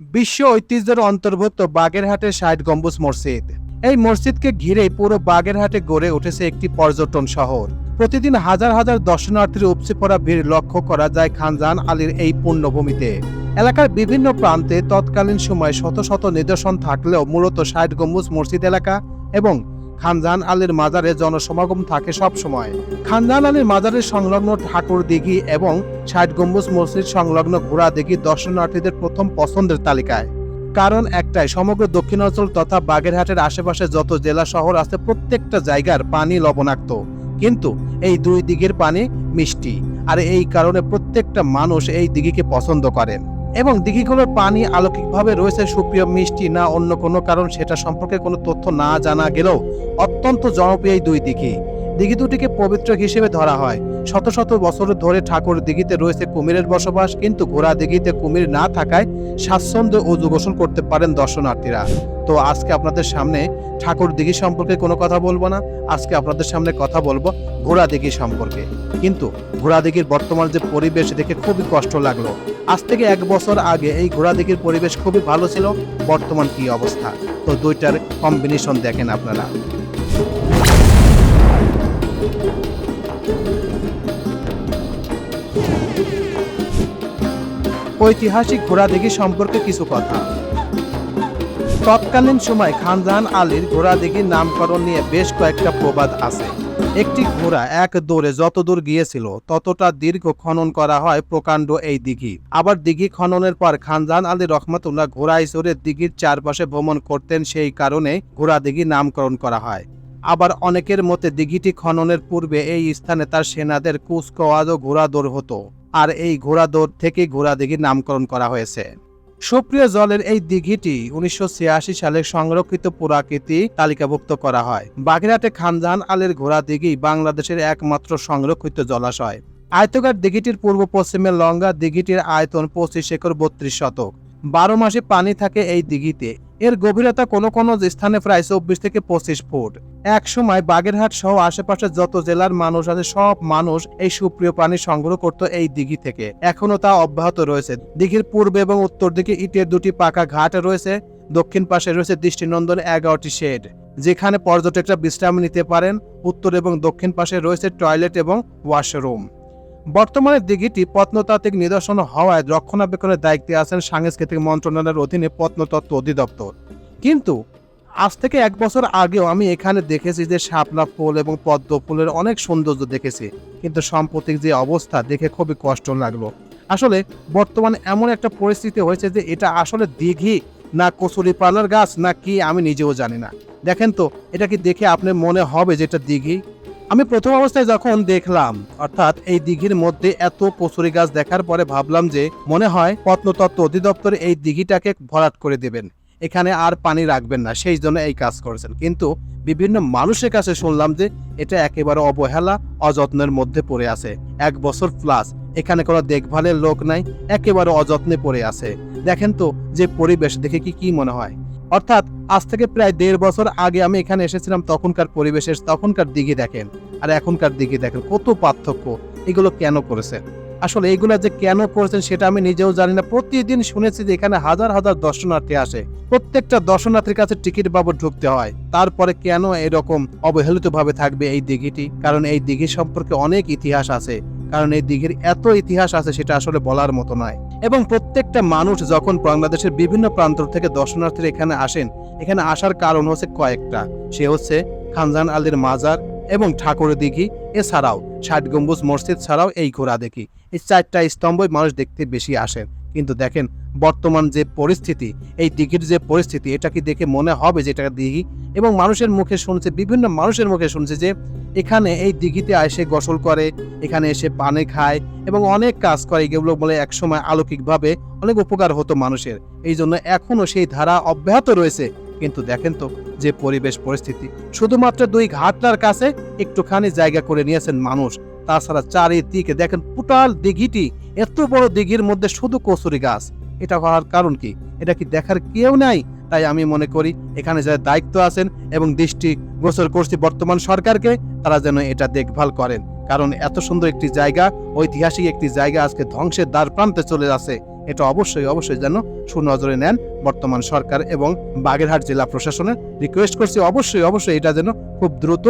বিশ্ব ঐতিহ্যের অন্তর্ভুক্ত বাগেরহাটের ষাট গম্বুজ মসজিদ। এই মসজিদকে ঘিরে পুরো বাগেরহাটে গড়ে উঠেছে একটি পর্যটন শহর। প্রতিদিন হাজার হাজার দর্শনার্থীর উপচে পড়া ভিড় লক্ষ্য করা যায় খানজান আলীর এই পুণ্যভূমিতে এলাকার বিভিন্ন প্রান্তে তৎকালীন সময়ে শত শত নিদর্শন থাকলেও মূলত ষাট গম্বুজ মসজিদ এলাকা এবং খানজান আলীর মাজারে জনসমাগম থাকে সব সময়। খানজান আলীর মাজারের সংলগ্ন ঠাকুর দিঘি এবং ষাট গম্বুজ মসজিদ সংলগ্ন ঘোড়া দিঘি দর্শনার্থীদের প্রথম পছন্দের তালিকায়। কারণ একটাই, সমগ্র দক্ষিণাঞ্চল তথা বাগেরহাটের আশেপাশে যত জেলা শহর আছে প্রত্যেকটা জায়গার পানি লবণাক্ত। কিন্তু এই দুই দিঘির পানি মিষ্টি। আর এই কারণে প্রত্যেকটা মানুষ এই দিঘিকে পছন্দ করেন। এবং দিঘিগুলোর পানি আলৌকিকভাবে রয়েছে, সুপ্রিয়, মিষ্টি না অন্য কোনো কারণ সেটা সম্পর্কে কোনো তথ্য না জানা গেলেও অত্যন্ত জনপ্রিয় এই দুই দিঘি। দিঘি দুটিকে পবিত্র হিসেবে ধরা হয়। শত শত বছর ধরে ঠাকুর দিঘিতে রয়েছে কুমিরের বসবাস, কিন্তু ঘোড়া দিঘিতে কুমির না থাকায় স্বাচ্ছন্দ্য ও গোসল করতে পারেন দর্শনার্থীরা। তো আজকে আপনাদের সামনে ঠাকুর দিঘি সম্পর্কে কোনো কথা বলব না, আজকে আপনাদের সামনে কথা বলব ঘোড়া দিঘি সম্পর্কে। কিন্তু ঘোড়া দিঘির বর্তমান যে পরিবেশ দেখে খুবই কষ্ট লাগল। আজ থেকে এক বছর আগে এই ঘোড়া দিঘির পরিবেশ খুবই ভালো ছিল, বর্তমান কি অবস্থা? তো দুইটার কম্বিনেশন দেখেন আপনারা। ঐতিহাসিক ঘোড়া দিঘি সম্পর্কে কিছু কথা। তৎকালীন সময় খানজাহান আলীর ঘোড়া দিঘির নামকরণ নিয়ে বেশ কয়েকটা প্রবাদ আছে। একটি ঘোড়া এক দৌড়ে যত দূর গিয়েছিল, ততটা দীর্ঘ খনন করা হয় প্রকাণ্ড এই দিঘি। আবার দিঘি খননের পর খানজান আলী রহমতুল্লাহ ঘোড়ায় চড়ে দিঘির চারপাশে ভ্রমণ করতেন, সেই কারণে ঘোড়া দিঘি নামকরণ করা হয়। আবার অনেকের মতে দিঘিটি খননের পূর্বে এই স্থানে তার সেনাদের কুচকাওয়াজ ও ঘোড়া দৌড় হতো। আর এই ঘোড়া দৌড় থেকে ঘোড়া দিঘির নামকরণ করা হয়েছে। সুপ্রিয় জলের এই দিঘিটি উনিশশো ছিয়াশি সালে সংরক্ষিত পুরাকৃতি তালিকাভুক্ত করা হয়। বাগেরহাটে খানজাহান আলীর ঘোড়া দিঘি বাংলাদেশের একমাত্র সংরক্ষিত জলাশয়। আয়তকার দিঘিটির পূর্ব পশ্চিমে লঙ্গা দিঘিটির আয়তন পঁচিশ একর বত্রিশ শতক। বারো মাসে পানি থাকে এই দিঘিতে। এর গভীরতা কোনো কোনো স্থানে প্রায় চব্বিশ থেকে পঁচিশ ফুট। এক সময় বাগেরহাট সহ আশেপাশে যত জেলার মানুষ আছে, সব মানুষ এই সুপ্রিয় পানি সংগ্রহ করত এই দিঘি থেকে। এখনও তা অব্যাহত রয়েছে। দিঘির পূর্বে এবং উত্তর দিকে ইটের দুটি পাকা ঘাট রয়েছে। দক্ষিণ পাশে রয়েছে দৃষ্টিনন্দন এগারোটি শেড। যেখানে পর্যটকরা বিশ্রাম নিতে পারেন। উত্তর এবং দক্ষিণ পাশে রয়েছে টয়লেট এবং ওয়াশরুম। বর্তমানে দিঘিটি প্রত্নতাত্ত্বিক নিদর্শন হওয়ায় রক্ষণাবেক্ষণের দায়িত্বে আছেন সাংস্কৃতিক মন্ত্রণালয়ের অধীনে প্রত্নতত্ত্ব অধিদপ্তর। কিন্তু আজ থেকে এক বছর আগেও আমি এখানে দেখেছি যে শাপলা ফুল এবং পদ্ম ফুলের অনেক সৌন্দর্য দেখেছি। কিন্তু সাম্প্রতিক যে অবস্থা দেখে খুবই কষ্ট লাগল। আসলে বর্তমানে এমন একটা পরিস্থিতি হয়েছে যে এটা আসলে দিঘি না কচুরি পালার গাছ না কি আমি নিজেও জানি না। দেখেন তো, এটা কি দেখে আপনার মনে হবে যে এটা দিঘি? আমি প্রথম অবস্থায় যখন দেখলাম, অর্থাৎ এই দিঘির মধ্যে এত কচুরি গাছ দেখার পরে ভাবলাম যে মনে হয় প্রত্নতত্ত্ব অধিদপ্তর এই দিঘিটাকে ভরাট করে দেবেন। এখানে আর পানি রাখবেন না, সেই জন্য এই কাজ করেছেন। কিন্তু বিভিন্ন মানুষের কাছে শুনলাম যে এটা একেবারে অবহেলা, অযত্নের মধ্যে পড়ে আছে। এক বছর প্লাস এখানে কোনো দেখভালের লোক নাই, একেবারে অযত্নে পড়ে আছে। দেখেন তো, যে পরিবেশ, দেখে কি কি মনে হয়? অর্থাৎ আজ থেকে প্রায় দেড় বছর আগে আমি এখানে এসেছিলাম, তখনকার পরিবেশের, তখনকার দিঘি দেখেন। আর এখনকার দিঘি দেখেন, কত পার্থক্য। এগুলো কেন করেছেন? আসলে এগুলা যে কেন করেছেন সেটা আমি নিজেও জানি না। প্রতিদিন শুনেছি যে এখানে হাজার হাজার দর্শনার্থী আসে। প্রত্যেকটা দর্শনার্থীর কাছে টিকিট বাবদ ঢুকতে হয়। তারপরে কেন এরকম অবহেলিত ভাবে থাকবে এই দিঘিটি? কারণ এই দিঘি সম্পর্কে অনেক ইতিহাস আছে। কারণ এই দিঘির এত ইতিহাস আছে সেটা আসলে বলার মতো নয়। এবং প্রত্যেকটা মানুষ যখন বাংলাদেশের বিভিন্ন প্রান্ত থেকে দর্শনার্থীরা এখানে আসেন, এখানে আসার কারণ হচ্ছে কয়েকটা। সে হচ্ছে খানজান আলীর মাজার এবং ঠাকুর দিঘি। এছাড়াও ষাট গম্বুজ মসজিদ ছাড়াও এই ঘোড়া দেখি। এই চারটা স্তম্ভই মানুষ দেখতে বেশি আসেন। কিন্তু দেখেন বর্তমান যে পরিস্থিতি, এই দিঘির যে পরিস্থিতি, এটা কি দেখে মনে হবে যে এটা দিঘি? এবং মানুষের মুখে শুনছে, বিভিন্ন মানুষের মুখে শুনছে যে এখানে এই দিঘিতে এসে গোসল করে, এখানে এসে পানে খায় এবং অনেক কাজ করে। এগুলো বলে একসময় আলৌকিকভাবে অনেক উপকার হতো মানুষের। এই জন্য এখনও সেই ধারা অব্যাহত রয়েছে। কিন্তু দেখেন তো যে পরিবেশ পরিস্থিতি। শুধুমাত্র দুই ঘাটটার কাছে একটুখানি জায়গা করে নিয়েছেন মানুষ। তাছাড়া চারিদিকে দেখেন পুটাল দিঘিটি, এত বড় দিঘির মধ্যে শুধু কচুরি গাছ। এটা হওয়ার কারণ কি? এটা কি দেখার কেউ নাই? তাই আমি মনে করি এখানে যারা দায়িত্ব আছেন এবং দৃষ্টি গোচর করছি বর্তমান সরকারকে, তারা যেন এটা দেখভাল করেন। কারণ এত সুন্দর একটি জায়গা, ঐতিহাসিক একটি জায়গা আজকে ধ্বংসের দ্বার প্রান্তে চলে যাচ্ছে। এটা অবশ্যই অবশ্যই যেন সুনজরে নেন বর্তমান সরকার এবং বাগেরহাট জেলা প্রশাসনের রিকোয়েস্ট করছি। অবশ্যই অবশ্যই এটা যেন খুব দ্রুত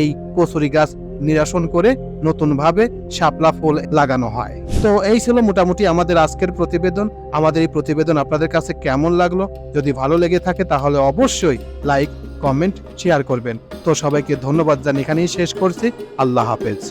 এই কচুরি গাছ নিরাসন করে নতুনভাবে শাপলা ফুল লাগানো হয়। তো এই ছিল মোটামুটি আমাদের আজকের প্রতিবেদন। আমাদের এই প্রতিবেদন আপনাদের কাছে কেমন লাগল? যদি ভালো লেগে থাকে তাহলে অবশ্যই লাইক কমেন্ট শেয়ার করবেন। তো সবাইকে ধন্যবাদ জানিয়ে এখানেই শেষ করছি। আল্লাহ হাফেজ।